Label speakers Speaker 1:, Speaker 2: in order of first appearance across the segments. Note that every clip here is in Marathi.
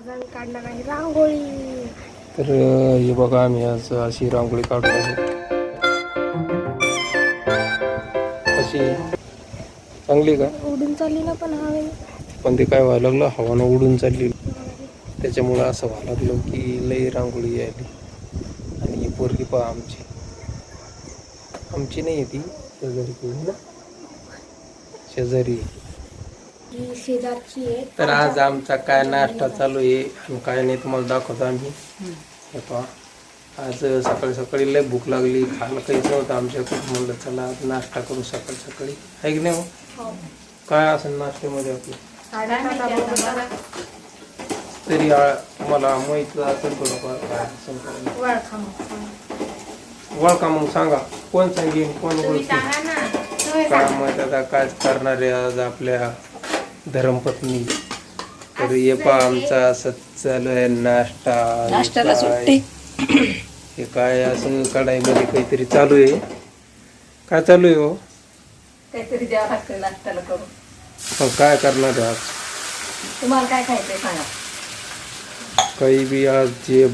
Speaker 1: आज आम्ही काढणार आहे. रांगोळी.
Speaker 2: तर हे बघा आम्ही आज अशी रांगोळी काढतो आहे कशी चांगली का?
Speaker 1: उडून चालली ना पण हवे
Speaker 2: पण ते काय व्हायला लागलं? हवानं उडून चालली. त्याच्यामुळं असं व्हायला लागलं की लई रांगोळी यायली. आणि ही पोरगी पहा आमची. आमची नाही ती. शेजारी शेजारी.
Speaker 1: ही शेजारची आहे.
Speaker 2: तर आज आमचा काय नाश्ता चालू आहे आणि काय नाही तुम्हाला दाखवतो आम्ही. हे पहा. आज सकाळी सकाळी लय भूक लागली खायला काहीच नव्हतं आमच्याकडे. म्हणलं चला आज नाश्ता करू सकाळी सकाळी. आहे की नाही हो? काय असेल नाश्त्यामध्ये आपलं? तरी मला माहीत असेल थोडंफार काय असेल ओळखा मग. सांगा. कोण सांगेन कोण ओळखी? काय माहीत आता काय करणार आहे आज आपल्या? धर्मपत्नी. तर ये पा आमचा असं चालू आहे नाश्ता हे
Speaker 3: नाश्त्याला सुट्टी.
Speaker 2: हे काय असं कढाईमध्ये काहीतरी चालू आहे. काय चालू आहे हो?
Speaker 3: काहीतरी द्यावं लागतं नाश्त्याला करून.
Speaker 2: पण काय करणार आहे आज?
Speaker 3: तुम्हाला काय खायचंय सांगा.
Speaker 2: काही बी आज जे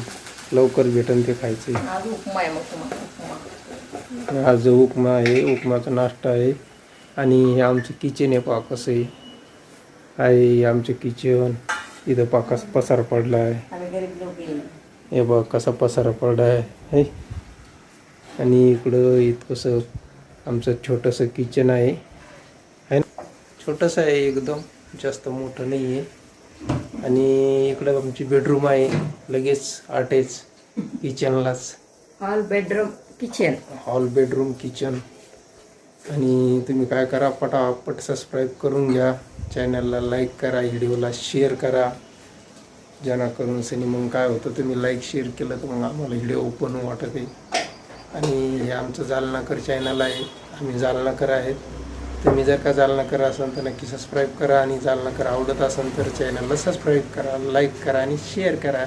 Speaker 2: लवकर भेटेल ते खायचं
Speaker 3: आज उपमा आहे मग तुम्हाला उपमा.
Speaker 2: आज उपमा आहे उपमाचा नाश्ता आहे. आणि हे आमचं किचन आहे पहा कसं आहे. आहे आमचं किचन इथं पा कसा पसार पडला आहे. हे बघ कसा पसारा पडला आहे है. आणि इकडं इतकंसं आमचं छोटंसं किचन आहे. है ना? छोटंसं आहे एकदम जास्त मोठं नाही आहे आणि इकडं आमची बेडरूम आहे लगेच attach किचनलाच
Speaker 3: hall bedroom kitchen
Speaker 2: hall bedroom kitchen आणि तुम्ही काय करा पटापट सबस्क्राईब करून घ्या. चॅनलला लाईक करा व्हिडिओला शेअर करा. जेणेकरून सनी मग काय होतं तुम्ही लाईक शेअर केलं तर मग आम्हाला व्हिडिओ ओपन वाटत आहे. आणि हे आमचं जालनाकर चॅनल आहे. आम्ही जालनाकर आहेत. तुम्ही जर का जालनाकर असाल तर नक्की सबस्क्राईब करा आणि जालनाकर आवडत असेल तर चॅनलला सबस्क्राईब करा लाईक करा आणि शेअर करा.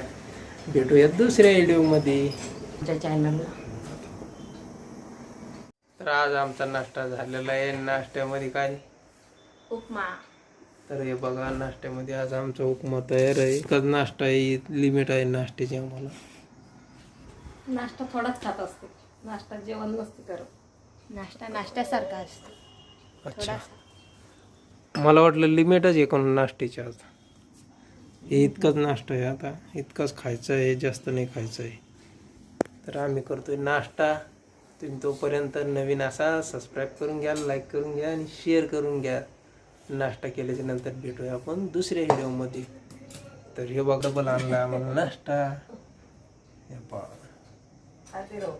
Speaker 2: भेटूया दुसऱ्या व्हिडिओमध्ये.
Speaker 3: आमच्या चॅनलला
Speaker 2: तर आज आमचा नाश्ता झालेला आहे. नाश्त्यामध्ये काय?
Speaker 1: उपमा.
Speaker 2: तर हे बघा नाश्त्यामध्ये आज आमचा उपमा तयार आहे. एकच नाश्ता आहे लिमिट आहे नाश्त्याची आम्हाला.
Speaker 3: नाश्ता थोडाच खात असते. नाश्ता जेवण नसते करत.
Speaker 1: नाश्ता नाश्त्यासारखा असतो.
Speaker 2: अच्छा. मला वाटलं लिमिटच आहे कोण नाश्त्याची आज. हे इतकंच नाश्ता आहे आता. इतकंच खायचं आहे जास्त नाही खायचं आहे. तर आम्ही करतोय नाश्ता. तुम्ही तोपर्यंत नवीन असा सबस्क्राईब करून घ्या लाईक करून घ्या आणि शेअर करून घ्या. नाश्ता केल्याच्यानंतर भेटूया आपण दुसऱ्या व्हिडिओमध्ये. तर हे बघा डबल आणला आम्हाला नाश्ता. पहा.
Speaker 3: खाते राहू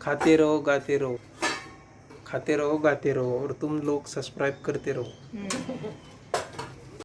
Speaker 2: खाते रहो गाते रहो खाते रहो गाते रहो और तुम लोग सब्सक्राइब करते रहो.